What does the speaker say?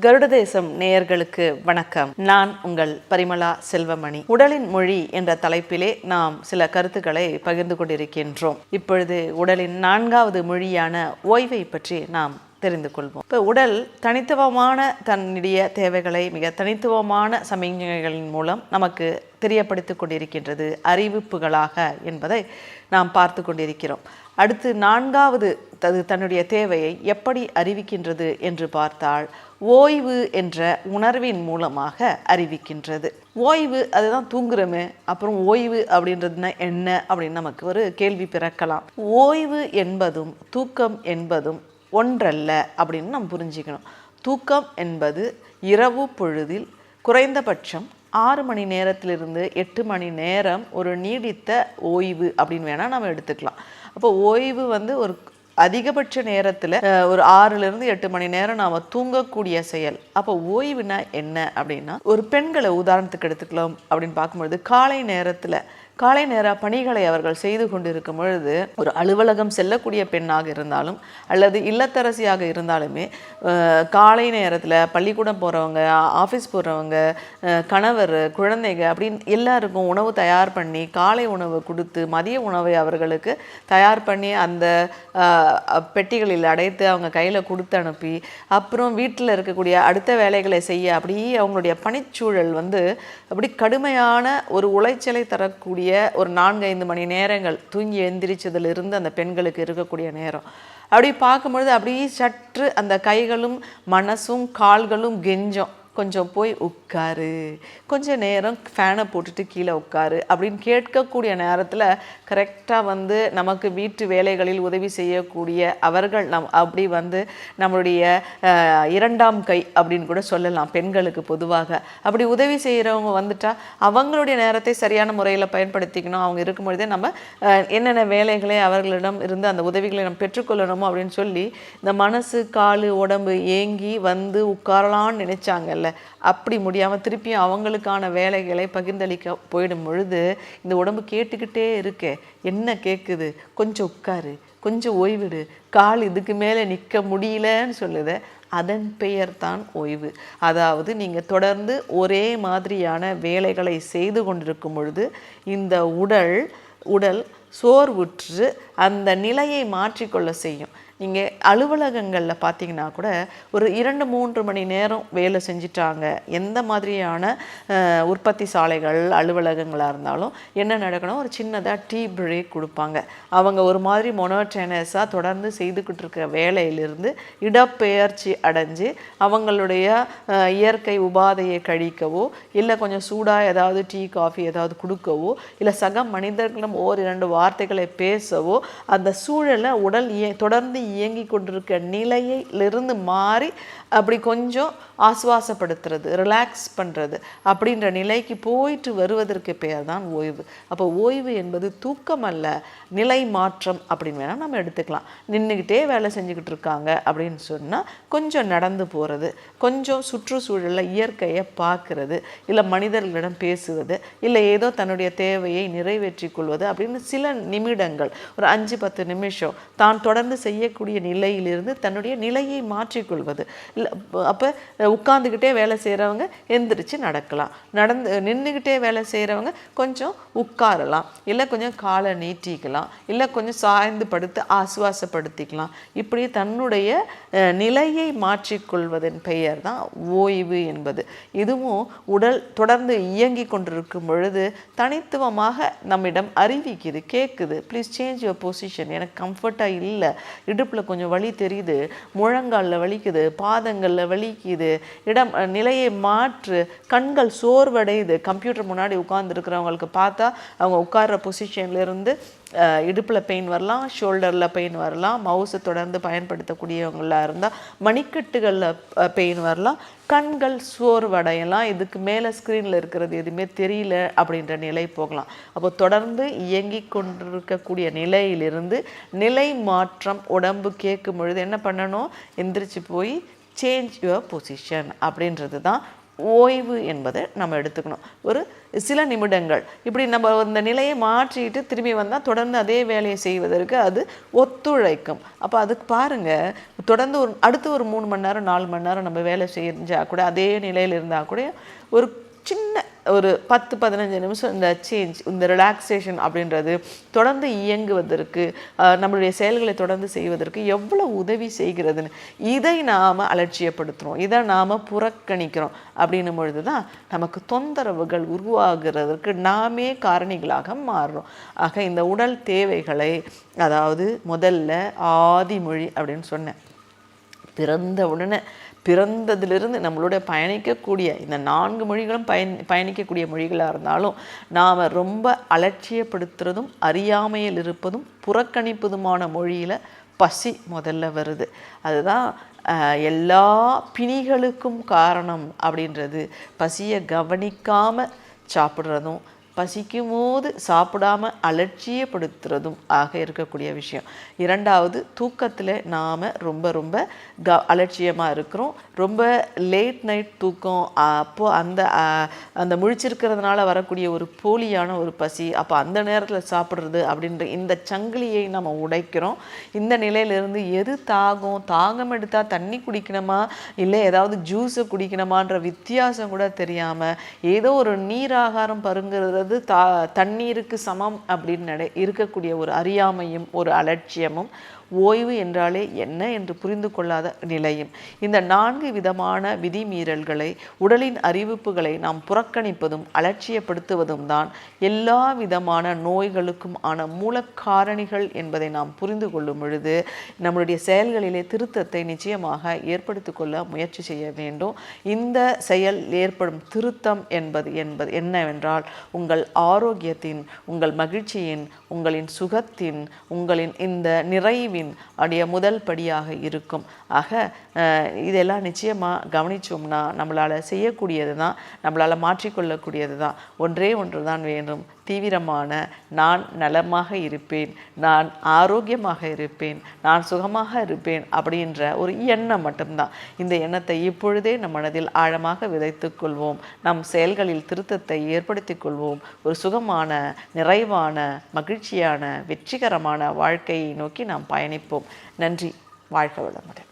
கருடதேசம் நேயர்களுக்கு வணக்கம். நான் உங்கள் பரிமளா செல்வமணி. உடலின் மொழி என்ற தலைப்பிலே நாம் சில கருத்துக்களை பகிர்ந்து கொண்டிருக்கின்றோம். இப்பொழுது உடலின் நான்காவது மொழியான ஓய்வை பற்றி நாம் தெரிந்து கொள்வோம். இப்போ உடல் தனித்துவமான தன்னுடைய தேவைகளை மிக தனித்துவமான சமிக்ஞைகளின் மூலம் நமக்கு தெரியப்படுத்திக் கொண்டிருக்கின்றது அறிவிப்புகளாக என்பதை நாம் பார்த்து கொண்டிருக்கிறோம். அடுத்து நான்காவது அது தன்னுடைய தேவையை எப்படி அறிவிக்கின்றது என்று பார்த்தால் ஓய்வு என்ற உணர்வின் மூலமாக அறிவிக்கின்றது. ஓய்வு அதுதான் தூங்குறோமே அப்புறம் ஓய்வு அப்படின்றதுனா என்ன அப்படின்னு நமக்கு ஒரு கேள்வி பிறக்கலாம். ஓய்வு என்பதும் தூக்கம் என்பதும் ஒன்றல்ல அப்படின்னு நம்ம புரிஞ்சுக்கணும். தூக்கம் என்பது இரவு பொழுதில் குறைந்தபட்சம் ஆறு மணி நேரத்திலிருந்து எட்டு மணி நேரம் ஒரு நீடித்த ஓய்வு அப்படின்னு வேணால் நம்ம எடுத்துக்கலாம். அப்போ ஓய்வு வந்து ஒரு அதிகபட்ச நேரத்தில் ஒரு ஆறுலேருந்து எட்டு மணி நேரம் நாம் தூங்கக்கூடிய செயல். அப்போ ஓய்வுனா என்ன அப்படின்னா ஒரு பெண்களை உதாரணத்துக்கு எடுத்துக்கலாம் அப்படின்னு பார்க்கும்பொழுது காலை நேரத்தில் காலை நேர பணிகளை அவர்கள் செய்து கொண்டிருக்கும் பொழுது ஒரு அலுவலகம் செல்லக்கூடிய பெண்ணாக இருந்தாலும் அல்லது இல்லத்தரசியாக இருந்தாலுமே காலை நேரத்தில் பள்ளிக்கூடம் போகிறவங்க ஆஃபீஸ் போகிறவங்க கணவர் குழந்தைங்க அப்படின்னு எல்லாருக்கும் உணவு தயார் பண்ணி காலை உணவு கொடுத்து மதிய உணவை அவர்களுக்கு தயார் பண்ணி அந்த பெட்டிகளில் அடைத்து அவங்க கையில் கொடுத்து அனுப்பி அப்புறம் வீட்டில் இருக்கக்கூடிய அடுத்த வேலைகளை செய்ய அப்படியே அவங்களுடைய பணிச்சூழல் வந்து அப்படி கடுமையான ஒரு உளைச்சலை தரக்கூடிய ஒரு நான்கு ஐந்து மணி நேரங்கள் தூங்கி எந்திரிச்சதுலேருந்து அந்த பெண்களுக்கு இருக்கக்கூடிய நேரம். அப்படி பார்க்கும்பொழுது அப்படியே சற்று அந்த கைகளும் மனசும் கால்களும் கெஞ்சம். கொஞ்சம் போய் உட்காரு. கொஞ்ச நேரம் ஃபேனை போட்டுட்டு கீழே உட்காரு. அப்படின்னு கேட்கக்கூடிய நேரத்தில் கரெக்டாக வந்து நமக்கு வீட்டு வேலைகளில் உதவி செய்யக்கூடிய அவர்கள் நம் அப்படி வந்து நம்மளுடைய இரண்டாம் கை அப்படின்னு கூட சொல்லலாம் பெண்களுக்கு பொதுவாக. அப்படி உதவி செய்கிறவங்க வந்துட்டால் அவங்களுடைய நேரத்தை சரியான முறையில் பயன்படுத்திக்கணும். அவங்க இருக்கும் பொழுதே நம்ம என்னென்ன வேலைகளை அவர்களிடம் இருந்து அந்த உதவிகளை நம்ம பெற்றுக்கொள்ளணுமோ அப்படின்னு சொல்லி இந்த மனசு காலு உடம்பு ஏங்கி வந்து உட்காரலாம்னு நினைச்சாங்கல்ல அப்படி முடியாமல் திருப்பியும் அவங்களுக்கான வேலைகளை பகிர்ந்தளிக்க போயிடும் பொழுது இந்த உடம்பு கேட்டுக்கிட்டே இருக்கே. என்ன கேட்குது கொஞ்சம் உட்காரு. கொஞ்சம் ஓய்விடு. கால் இதுக்கு மேலே நிற்க முடியலன்னு சொல்லுது. அதன் பெயர் தான் ஓய்வு. அதாவது நீங்கள் தொடர்ந்து ஒரே மாதிரியான வேலைகளை செய்து கொண்டிருக்கும் பொழுது இந்த உடல் உடல் சோர்வுற்று அந்த நிலையை மாற்றிக்கொள்ள செய்யும். நீங்கள் அலுவலகங்களில் பார்த்தீங்கன்னா கூட ஒரு இரண்டு மூன்று மணி நேரம் வேலை செஞ்சிட்டாங்க. எந்த மாதிரியான உற்பத்தி சாலைகள் அலுவலகங்களாக இருந்தாலும் என்ன நடக்கணும்? ஒரு சின்னதாக டீ பிரேக் கொடுப்பாங்க. அவங்க ஒரு மாதிரி மொனோட்டேனஸாக தொடர்ந்து செய்துக்கிட்டு இருக்கிற வேலையிலிருந்து இடப்பெயர்ச்சி அடைஞ்சு அவங்களுடைய இயற்கை உபாதையை கழிக்கவோ இல்லை கொஞ்சம் சூடாக ஏதாவது டீ காஃபி ஏதாவது கொடுக்கவோ இல்லை சக மனிதர்களும் ஓர் இரண்டு வார்த்தைகளை பேசவோ அந்த சூழலை உடல் தொடர்ந்து இயங்கி கொண்டிருக்க நிலையிலிருந்து மாறி அப்படி கொஞ்சம் ஆசுவாசப்படுத்துறது ரிலாக்ஸ் பண்ணுறது அப்படின்ற நிலைக்கு போயிட்டு வருவதற்கு பெயர் தான் ஓய்வு. அப்போ ஓய்வு என்பது தூக்கம் அல்ல நிலை மாற்றம் அப்படின்னு வேணால் நம்ம எடுத்துக்கலாம். நின்றுக்கிட்டே வேலை செஞ்சுக்கிட்டு இருக்காங்க அப்படின்னு சொன்னால் கொஞ்சம் நடந்து போகிறது கொஞ்சம் சுற்றுச்சூழலில் இயற்கையை பார்க்கறது இல்லை மனிதர்களிடம் பேசுவது இல்லை ஏதோ தன்னுடைய தேவையை நிறைவேற்றி கொள்வது அப்படின்னு சில நிமிடங்கள் ஒரு அஞ்சு பத்து நிமிஷம் தான் தொடர்ந்து செய்யக்கூடிய நிலையிலிருந்து தன்னுடைய நிலையை மாற்றிக்கொள்வது இல்லை அப்போ உட்காந்துக்கிட்டே வேலை செய்கிறவங்க எந்திரிச்சு நடக்கலாம். நடந்து நின்றுக்கிட்டே வேலை செய்கிறவங்க கொஞ்சம் உட்காரலாம். இல்லை கொஞ்சம் காலை நீட்டிக்கலாம். இல்லை கொஞ்சம் சாய்ந்து படுத்து ஆசுவாசப்படுத்திக்கலாம். இப்படி தன்னுடைய நிலையை மாற்றிக்கொள்வதன் பெயர் தான் ஓய்வு என்பது. இதுவும் உடல் தொடர்ந்து இயங்கி கொண்டிருக்கும் பொழுது தனித்துவமாக நம்மிடம் அறிவிக்குது கேட்குது ப்ளீஸ் சேஞ்ச் யுவர் பொசிஷன் எனக்கு கம்ஃபர்ட்டாக இல்லை. இடுப்பில் கொஞ்சம் வலி தெரியுது. முழங்காலில் வலிக்குது. பாதங்களில் வலிக்குது இடம் நிலையை மாற்று கண்கள் சோர்வடையுது. கம்ப்யூட்டர் முன்னாடி உட்கார்ந்துருக்கிறவங்களுக்கு பார்த்தா அவங்க உட்கார்ற பொசிஷன்லேருந்து இடுப்பில் பெயின் வரலாம் ஷோல்டரில் பெயின் வரலாம் மவுஸை தொடர்ந்து பயன்படுத்தக்கூடியவங்களாக இருந்தால் மணிக்கட்டுகளில் பெயின் வரலாம் கண்கள் சோர்வடையலாம் இதுக்கு மேலே ஸ்க்ரீனில் இருக்கிறது எதுவுமே தெரியல அப்படின்ற நிலை போகலாம். அப்போ தொடர்ந்து இயங்கி கொண்டிருக்கக்கூடிய நிலையிலிருந்து நிலை மாற்றம் உடம்பு கேட்கும் பொழுது என்ன பண்ணணும்? எந்திரிச்சு போய் சேஞ்ச் யுவர் பொசிஷன் அப்படின்றது தான் ஓய்வு என்பதை நம்ம எடுத்துக்கணும். ஒரு சில நிமிடங்கள். இப்படி நம்ம இந்த நிலையை மாற்றிட்டு திரும்பி வந்தால் தொடர்ந்து அதே வேலையை செய்வதற்கு அது ஒத்துழைக்கும். அப்போ அதுக்கு பாருங்கள் தொடர்ந்து ஒரு அடுத்து ஒரு மூணு மணி நேரம் நாலு மணி நேரம் நம்ம வேலை செஞ்சால் கூட அதே நிலையில் இருந்தால் கூட ஒரு சின்ன ஒரு பத்து பதினஞ்சு நிமிஷம் இந்த சேஞ்ச் இந்த ரிலாக்ஸேஷன் அப்படின்றது தொடர்ந்து இயங்குவதற்கு நம்மளுடைய செயல்களை தொடர்ந்து செய்வதற்கு எவ்வளோ உதவி செய்கிறதுன்னு. இதை நாம் அலட்சியப்படுத்துகிறோம் இதை நாம் புறக்கணிக்கிறோம் அப்படின்னும் பொழுது தான் நமக்கு தொந்தரவுகள் உருவாகிறதற்கு நாமே காரணிகளாக மாறுறோம். ஆக இந்த உடல் தேவைகளை அதாவது முதல்ல ஆதிமொழி அப்படின்னு சொன்னேன். பிறந்த உடனே பிறந்ததிலிருந்து நம்மளோட பயணிக்கக்கூடிய இந்த நான்கு மொழிகளும் பயன் பயணிக்கக்கூடிய மொழிகளாக இருந்தாலும் நாம் ரொம்ப அலட்சியப்படுத்துறதும் அறியாமையில் இருப்பதும் புறக்கணிப்பதுமான மொழியில் பசி முதல்ல வருது. அதுதான் எல்லா பிணிகளுக்கும் காரணம் அப்படின்றது. பசியை கவனிக்காமல் சாப்பிட்றதும் பசிக்கும் போது சாப்பிடாம அலட்சியப்படுத்துறதும் ஆக இருக்கக்கூடிய விஷயம். இரண்டாவது தூக்கத்தில் நாம் ரொம்ப ரொம்ப க அலட்சியமாக இருக்கிறோம். ரொம்ப லேட் நைட் தூக்கம் அப்போ அந்த அந்த முழிச்சிருக்கிறதுனால வரக்கூடிய ஒரு போலியான ஒரு பசி அப்போ அந்த நேரத்தில் சாப்பிட்றது அப்படின்ற இந்த சங்கிலியை நம்ம உடைக்கிறோம். இந்த நிலையிலிருந்து எது தாகம் தாகம் எடுத்தால் தண்ணி குடிக்கணுமா? இல்லை ஏதாவது ஜூஸை குடிக்கணுமான்ற வித்தியாசம் கூட தெரியாமல் ஏதோ ஒரு நீராகாரம் பருங்கிறது தா தண்ணீருக்கு சமம் அப்படின்னு நட இருக்கக்கூடிய ஒரு அறியாமையும் ஒரு அலட்சியமும் ஓய்வு என்றாலே என்ன என்று புரிந்து கொள்ளாத நிலையும். இந்த நான்கு விதமான விதிமீறல்களை உடலின் அறிவிப்புகளை நாம் புறக்கணிப்பதும் அலட்சியப்படுத்துவதும் தான் எல்லா விதமான நோய்களுக்கும் ஆன மூலக்காரணிகள் என்பதை நாம் புரிந்து கொள்ளும் பொழுது நம்மளுடைய செயல்களிலே திருத்தத்தை நிச்சயமாக ஏற்படுத்தி கொள்ள முயற்சி செய்ய வேண்டும். இந்த செயல் ஏற்படும் திருத்தம் என்பது என்பது என்னவென்றால் உங்கள் ஆரோக்கியத்தின் உங்கள் மகிழ்ச்சியின் உங்களின் சுகத்தின் உங்களின் இந்த நிறைவின் அடைய முதல் படியாக இருக்கும். ஆக அஹ், இதெல்லாம் நிச்சயமாக கவனிச்சோம்னா நம்மளால் செய்யக்கூடியது தான் நம்மளால் மாற்றிக்கொள்ளக்கூடியது தான் ஒன்றே ஒன்று தான் வேண்டும் தீவிரமான நான் நலமாக இருப்பேன் நான் ஆரோக்கியமாக இருப்பேன் நான் சுகமாக இருப்பேன் அப்படின்ற ஒரு எண்ணம் மட்டும்தான். இந்த எண்ணத்தை இப்பொழுதே நம் மனதில் ஆழமாக விதைத்துக்கொள்வோம் நம் செயல்களில் திருத்தத்தை ஏற்படுத்தி கொள்வோம். ஒரு சுகமான நிறைவான மகிழ்ச்சியான வெற்றிகரமான வாழ்க்கையை நோக்கி நாம் பயணிப்போம். நன்றி. வாழ்க வளமுடன்.